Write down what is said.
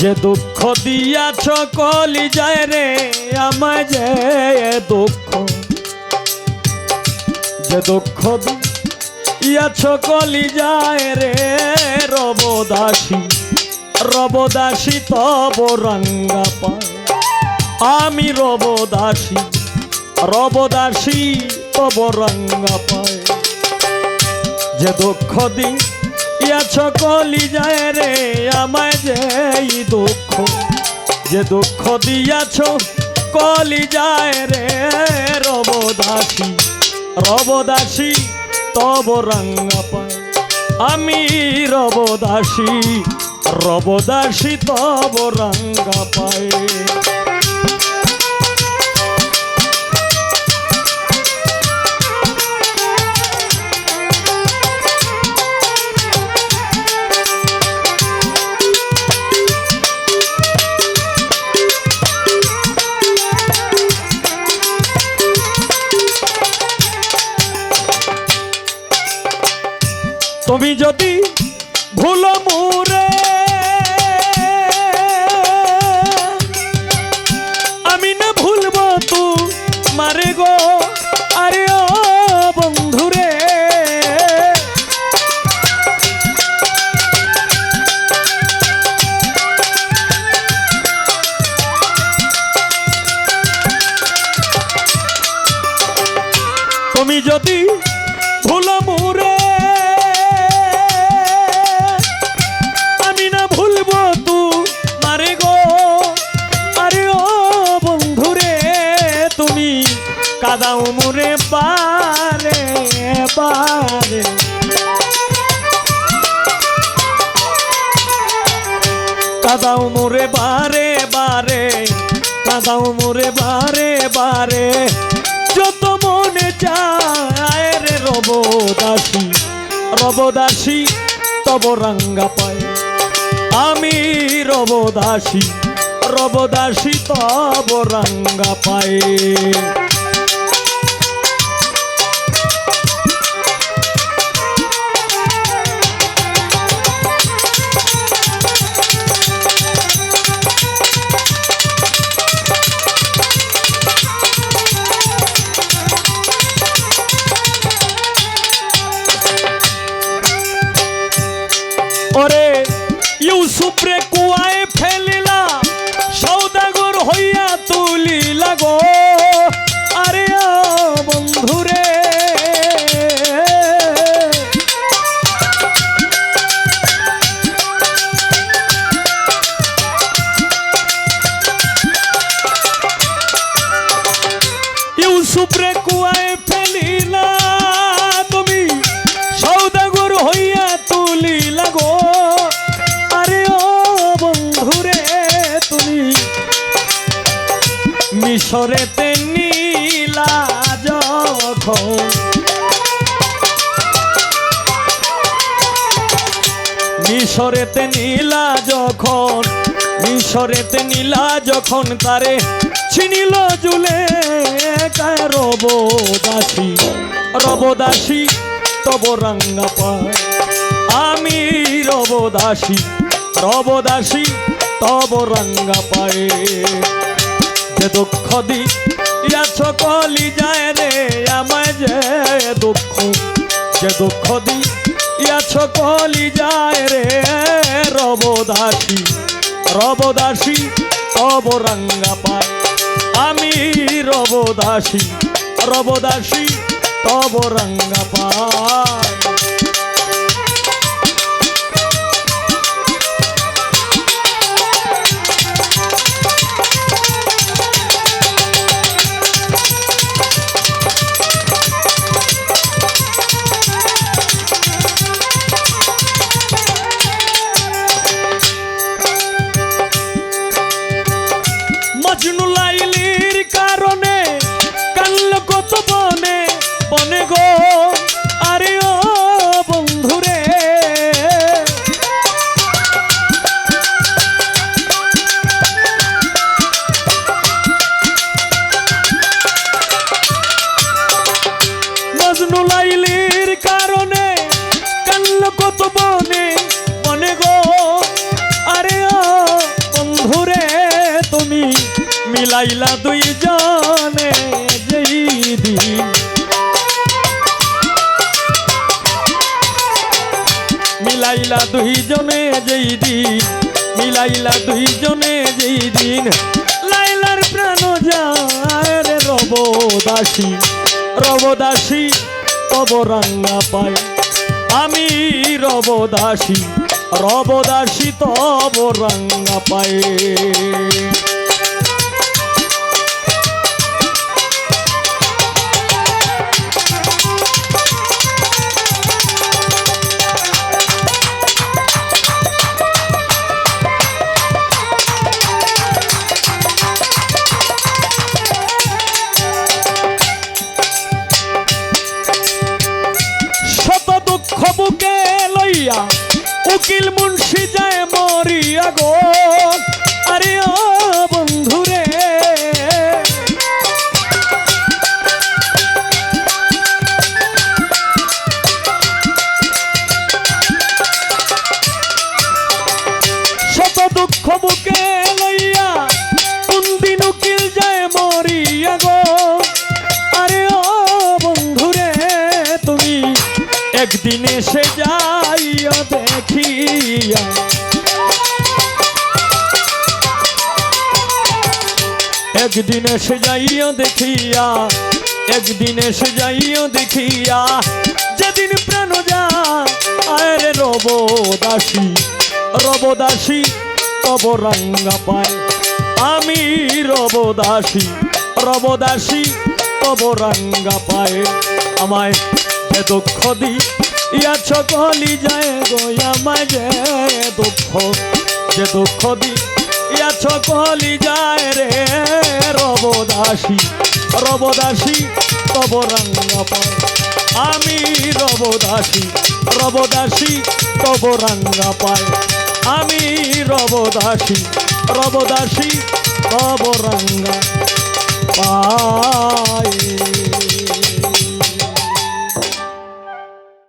যে দুঃখ দিয়াছ, কলি যায় রে আমায় যে দুঃখ। যে দুঃখ দিয়াছ, কলি যায় রে রবদাসী। রবদাসী তব রঙ্গা পায়। আমি রবদাসী রবদাসী তব রঙ্গা পায়। যে দুঃখ দিন ইয়াছ কলি যায় রে, আমায় যে দুঃখ যে দুঃখ দিয়াছ কলি যায় রে রবদাসী রবদাসী তব রঙ্গা পায়। আমি রবদাসী রবদাসী তব রঙ্গা পায়। yo digo. কাদাও মুরে বারে বারে। কাদাও মুরে বারে বারে। যত মনে চায় রে রবদাসী রবদাসী তব রঙ্গা পায়। আমি রবদাসী রবদাসী তব রঙ্গা পায়। ওরে ইউসুফ রে কুয়ায় ফেলিলা মিশরেতে নীলা যখন মিশরেতে নীলা যখন মিশরেতে নীলা যখন তারে ছিনিল জুলে রবদাসী রবদাসী তব রঙ্গা পায়। আমি রবদাসী রবদাসী তব রঙ্গা পায়। দুঃখ দি ইয়াছ কলি যায় রে আমায় যে দুঃখ। যে দুঃখ দি ইয়াছ কলি যায় রে রবদাসী রবদাসী তব রঙ্গা পায়। আমি রবদাসী রবদাসী তব রঙ্গা পায়। মিলাইলা দুইজনে যেই দিন। মিলাইলা দুইজনে যেই দিন, মিলাইলা দুইজনে যেই দিন। লাইলার প্রাণ যায় রে রব দাসী রব দাসী তব রাঙ্গা পায় আমি রব দাসী রব দাসী তব রাঙ্গা পায় দুঃখ বুকে লইয়া কোনদিন উকিল যায় মরিয়া গো। আরে ও বন্ধুরে, তুমি একদিন এসে যাইও দেখিয়া। একদিন এসে যাইও দেখিয়া, একদিন এসে যাইও দেখিয়া। যেদিন প্রাণ যায় দাসী রব দাসী তব রাঙ্গা পায়। আমি রব দাসী রব দাসী, তব রাঙ্গা পায়। আমায় যে দুঃখ দি ইয়াছ কলি যায় গো, আমায় যে দুঃখ যে দুঃখ দি ইয়াছ কলি যায় রে। রব দাসী তব রাঙ্গা পায়। আমি রব দাসী, রব তব রাঙ্গা পায়। আমি রবদাসী রবদাসী রব দাসী তব রাঙ্গা পায়।